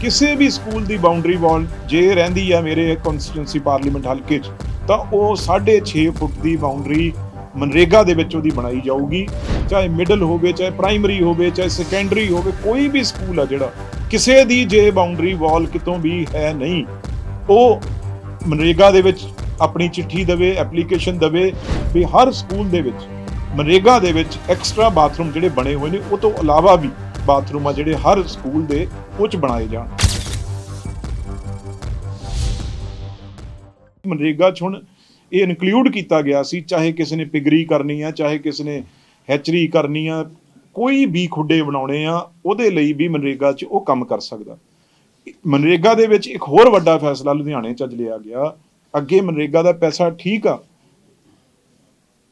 ਕਿਸੇ ਵੀ ਸਕੂਲ ਦੀ boundary wall ਜੇ ਰਹਿੰਦੀ ਆ ਮੇਰੇ ਕਨਸਟੀਟਿਊਂਸੀ ਪਾਰਲੀਮੈਂਟ ਹਲਕੇ 'ਚ, ਤਾਂ ਉਹ 6.5 ਫੁੱਟ ਦੀ ਬਾਉਂਡਰੀ ਮਨਰੇਗਾ ਦੇ ਵਿੱਚ ਉਹਦੀ ਬਣਾਈ ਜਾਊਗੀ। ਚਾਹੇ ਮਿਡਲ ਹੋਵੇ, ਚਾਹੇ ਪ੍ਰਾਇਮਰੀ ਹੋਵੇ, ਚਾਹੇ ਸੈਕੰਡਰੀ ਹੋਵੇ, ਕੋਈ ਵੀ ਸਕੂਲ ਆ ਜਿਹੜਾ, ਕਿਸੇ ਦੀ ਜੇ ਬਾਉਂਡਰੀ ਵਾਲ ਕਿਤੋਂ ਵੀ ਹੈ ਨਹੀਂ, ਉਹ ਮਨਰੇਗਾ ਦੇ ਵਿੱਚ ਆਪਣੀ ਚਿੱਠੀ ਦੇਵੇ ਐਪਲੀਕੇਸ਼ਨ ਦੇਵੇ ਵੀ ਹਰ ਸਕੂਲ ਦੇ ਵਿੱਚ ਮਨਰੇਗਾ ਦੇ ਵਿੱਚ ਐਕਸਟਰਾ ਬਾਥਰੂਮ ਜਿਹੜੇ ਬਣੇ ਹੋਏ ਨੇ, ਉਹ ਤੋਂ ਇਲਾਵਾ ਵੀ ਬਾਥਰੂਮ ਆ ਜਿਹੜੇ ਹਰ ਸਕੂਲ ਦੇ ਉਹ 'ਚ ਬਣਾਏ ਜਾਣ। ਮਨਰੇਗਾ 'ਚ ਹੁਣ ਇਹ ਇਨਕਲੂਡ ਕੀਤਾ ਗਿਆ ਸੀ, ਚਾਹੇ ਕਿਸੇ ਨੇ ਪਿਗਰੀ ਕਰਨੀ ਆ, ਚਾਹੇ ਕਿਸੇ ਨੇ ਹੈਚਰੀ ਕਰਨੀ ਆ, ਕੋਈ ਵੀ ਖੁੱਡੇ ਬਣਾਉਣੇ ਆ, ਉਹਦੇ ਲਈ ਵੀ ਮਨਰੇਗਾ 'ਚ ਉਹ ਕੰਮ ਕਰ ਸਕਦਾ। ਮਨਰੇਗਾ ਦੇ ਵਿੱਚ ਇੱਕ ਹੋਰ ਵੱਡਾ ਫੈਸਲਾ ਲੁਧਿਆਣੇ 'ਚ ਅੱਜ ਲਿਆ ਗਿਆ। ਅੱਗੇ ਮਨਰੇਗਾ ਦਾ ਪੈਸਾ ਠੀਕ ਆ।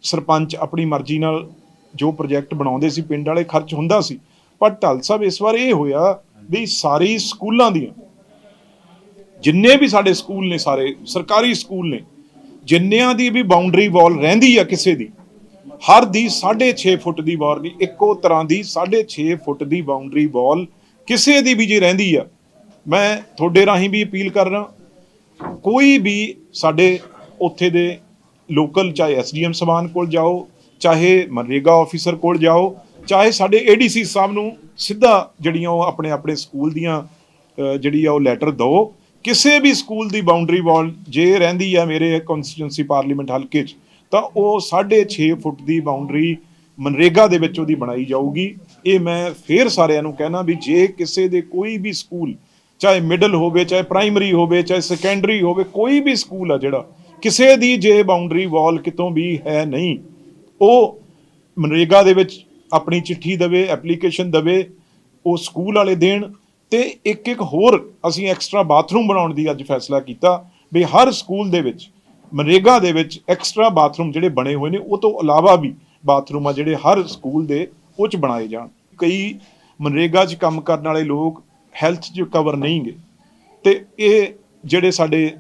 ਸਰਪੰਚ ਆਪਣੀ ਮਰਜ਼ੀ ਨਾਲ ਜੋ ਪ੍ਰੋਜੈਕਟ ਬਣਾਉਂਦੇ ਸੀ, ਪਿੰਡ ਵਾਲੇ ਖਰਚ ਹੁੰਦਾ ਸੀ। ਪਰ ਢਲ ਸਾਹਿਬ, ਇਸ ਵਾਰ ਇਹ ਹੋਇਆ ਵੀ ਸਾਰੀ ਸਕੂਲਾਂ ਦੀਆਂ, ਜਿੰਨੇ ਵੀ ਸਾਡੇ ਸਕੂਲ ਨੇ ਸਾਰੇ, ਸਰਕਾਰੀ ਸਕੂਲ ਨੇ, ਜਿੰਨਿਆਂ ਦੀ ਵੀ ਬਾਉਂਡਰੀ ਵਾਲ ਰਹਿੰਦੀ ਆ ਕਿਸੇ ਦੀ, ਹਰ ਦੀ 6.5 ਫੁੱਟ ਦੀ ਵਾਲ ਦੀ ਇੱਕੋ ਤਰ੍ਹਾਂ ਦੀ 6.5 ਫੁੱਟ ਦੀ ਬਾਉਂਡਰੀ ਵਾਲ ਕਿਸੇ ਦੀ ਵੀ ਜੇ ਰਹਿੰਦੀ ਆ। ਮੈਂ ਤੁਹਾਡੇ ਰਾਹੀਂ ਵੀ ਅਪੀਲ ਕਰ ਰਿਹਾ, ਕੋਈ ਵੀ ਸਾਡੇ ਉੱਥੇ ਦੇ ਲੋਕਲ ਚਾਹੇ ਐਸਡੀਐਮ ਸਮਾਨ ਕੋਲ ਜਾਓ, ਚਾਹੇ ਮਨਰੇਗਾ ਆਫੀਸਰ ਕੋਲ ਜਾਓ ਚਾਹੇ ਸਾਡੇ ਏਡੀਸੀ ਸਾਹਿਬ ਨੂੰ ਸਿੱਧਾ ਜਿਹੜੀਆਂ ਉਹ ਆਪਣੇ ਆਪਣੇ ਸਕੂਲ ਦੀਆਂ ਜਿਹੜੀ ਆ ਉਹ ਲੈਟਰ ਦਿਓ, ਕਿਸੇ ਵੀ ਸਕੂਲ ਦੀ ਬਾਉਂਡਰੀ ਵਾਲ ਜੇ ਰਹਿੰਦੀ ਆ ਮੇਰੇ ਕਨਸਟੀਟਿਊਂਸੀ ਪਾਰਲੀਮੈਂਟ ਹਲਕੇ 'ਚ, ਤਾਂ ਉਹ 6.5 ਫੁੱਟ ਦੀ ਬਾਉਂਡਰੀ ਮਨਰੇਗਾ ਦੇ ਵਿੱਚ ਉਹਦੀ ਬਣਾਈ ਜਾਊਗੀ। ਇਹ ਮੈਂ ਫੇਰ ਸਾਰਿਆਂ ਨੂੰ ਕਹਿਣਾ ਵੀ ਜੇ ਕਿਸੇ ਦੇ ਕੋਈ ਵੀ ਸਕੂਲ, ਚਾਹੇ ਮਿਡਲ ਹੋਵੇ, ਚਾਹੇ ਪ੍ਰਾਇਮਰੀ ਹੋਵੇ, ਚਾਹੇ ਸੈਕੰਡਰੀ ਹੋਵੇ, ਕੋਈ ਵੀ ਸਕੂਲ ਆ ਜਿਹੜਾ, ਕਿਸੇ ਦੀ ਜੇ ਬਾਉਂਡਰੀ ਵਾਲ ਕਿਤੋਂ ਵੀ ਹੈ ਨਹੀਂ, ਉਹ ਮਨਰੇਗਾ ਦੇ ਵਿੱਚ ਆਪਣੀ ਚਿੱਠੀ ਦੇਵੇ ਐਪਲੀਕੇਸ਼ਨ ਦੇਵੇ, ਉਹ ਸਕੂਲ ਵਾਲੇ ਦੇਣ ਤੇ ਇੱਕ ਇੱਕ ਹੋਰ ਅਸੀਂ ਐਕਸਟਰਾ ਬਾਥਰੂਮ ਬਣਾਉਣ ਦੀ ਅੱਜ ਫੈਸਲਾ ਕੀਤਾ ਵੀ ਹਰ ਸਕੂਲ ਦੇ ਵਿੱਚ, ਮਨਰੇਗਾ ਦੇ ਵਿੱਚ ਐਕਸਟਰਾ ਬਾਥਰੂਮ ਜਿਹੜੇ ਬਣੇ ਹੋਏ ਨੇ, ਉਹ ਤੋਂ ਇਲਾਵਾ ਵੀ ਬਾਥਰੂਮ ਆ ਜਿਹੜੇ ਹਰ ਸਕੂਲ ਦੇ ਉਹ ਚ ਬਣਾਏ ਜਾਣ। ਕਈ ਮਨਰੇਗਾ 'ਚ ਕੰਮ ਕਰਨ ਵਾਲੇ ਲੋਕ ਹੈਲਥ 'ਚ ਕਵਰ ਨਹੀਂਗੇ ਤੇ ਇਹ ਜਿਹੜੇ ਸਾਡੇ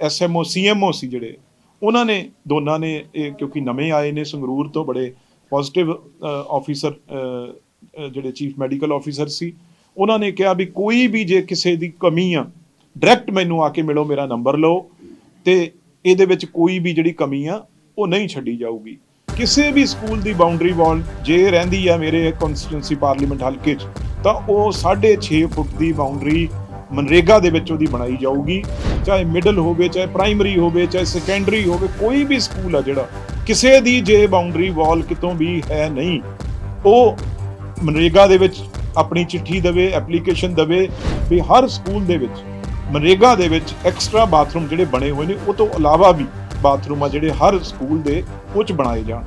ਐਸਐਮਓ ਸੀਐਮਓ ਸੀ ਜਿਹੜੇ, ਉਹਨਾਂ ਨੇ, ਦੋਨਾਂ ਨੇ ਇਹ ਕਿਉਂਕਿ ਨਵੇਂ ਆਏ ਨੇ ਸੰਗਰੂਰ ਤੋਂ ਬੜੇ ਪੋਜ਼ਿਟਿਵ ਆਫੀਸਰ ਜਿਹੜੇ ਚੀਫ ਮੈਡੀਕਲ ਆਫੀਸਰ ਸੀ, ਉਹਨਾਂ ਨੇ ਕਿਹਾ ਵੀ ਕੋਈ ਵੀ ਜੇ ਕਿਸੇ ਦੀ ਕਮੀ ਆ ਡਾਇਰੈਕਟ ਮੈਨੂੰ ਆ ਕੇ ਮਿਲੋ, ਮੇਰਾ ਨੰਬਰ ਲਓ ਤੇ ਇਹਦੇ ਵਿੱਚ ਕੋਈ ਵੀ ਜਿਹੜੀ ਕਮੀ ਆ, ਉਹ ਨਹੀਂ ਛੱਡੀ ਜਾਊਗੀ। ਕਿਸੇ ਵੀ ਸਕੂਲ ਦੀ ਬਾਉਂਡਰੀ ਵਾਲ ਜੇ ਰਹਿੰਦੀ ਆ ਮੇਰੇ ਕਨਸਟੀਟਿਊਂਸੀ ਪਾਰਲੀਮੈਂਟ ਹਲਕੇ 'ਚ, ਤਾਂ ਉਹ 6.5 ਫੁੱਟ ਦੀ ਬਾਉਂਡਰੀ ਮਨਰੇਗਾ ਦੇ ਵਿੱਚ ਉਹਦੀ ਬਣਾਈ ਜਾਊਗੀ। ਚਾਹੇ ਮਿਡਲ ਹੋਵੇ, ਚਾਹੇ ਪ੍ਰਾਇਮਰੀ ਹੋਵੇ, ਚਾਹੇ ਸੈਕੰਡਰੀ ਹੋਵੇ, ਕੋਈ ਵੀ ਸਕੂਲ ਆ ਜਿਹੜਾ ਕਿਸੇ ਦੀ ਜੇ ਬਾਉਂਡਰੀ ਵਾਲ ਕਿਤੋਂ ਵੀ ਹੈ ਨਹੀਂ, ਉਹ ਮਨਰੇਗਾ ਦੇ ਵਿੱਚ ਆਪਣੀ ਚਿੱਠੀ ਦੇਵੇ ਐਪਲੀਕੇਸ਼ਨ ਦੇਵੇ, ਵੀ ਹਰ ਸਕੂਲ ਦੇ ਵਿੱਚ ਮਨਰੇਗਾ ਦੇ ਵਿੱਚ ਐਕਸਟਰਾ ਬਾਥਰੂਮ ਜਿਹੜੇ ਬਣੇ ਹੋਏ ਨੇ, ਉਹ ਤੋਂ ਇਲਾਵਾ ਵੀ ਬਾਥਰੂਮ ਆ ਜਿਹੜੇ ਹਰ ਸਕੂਲ ਦੇ ਉਹ ਚ ਬਣਾਏ ਜਾਣ।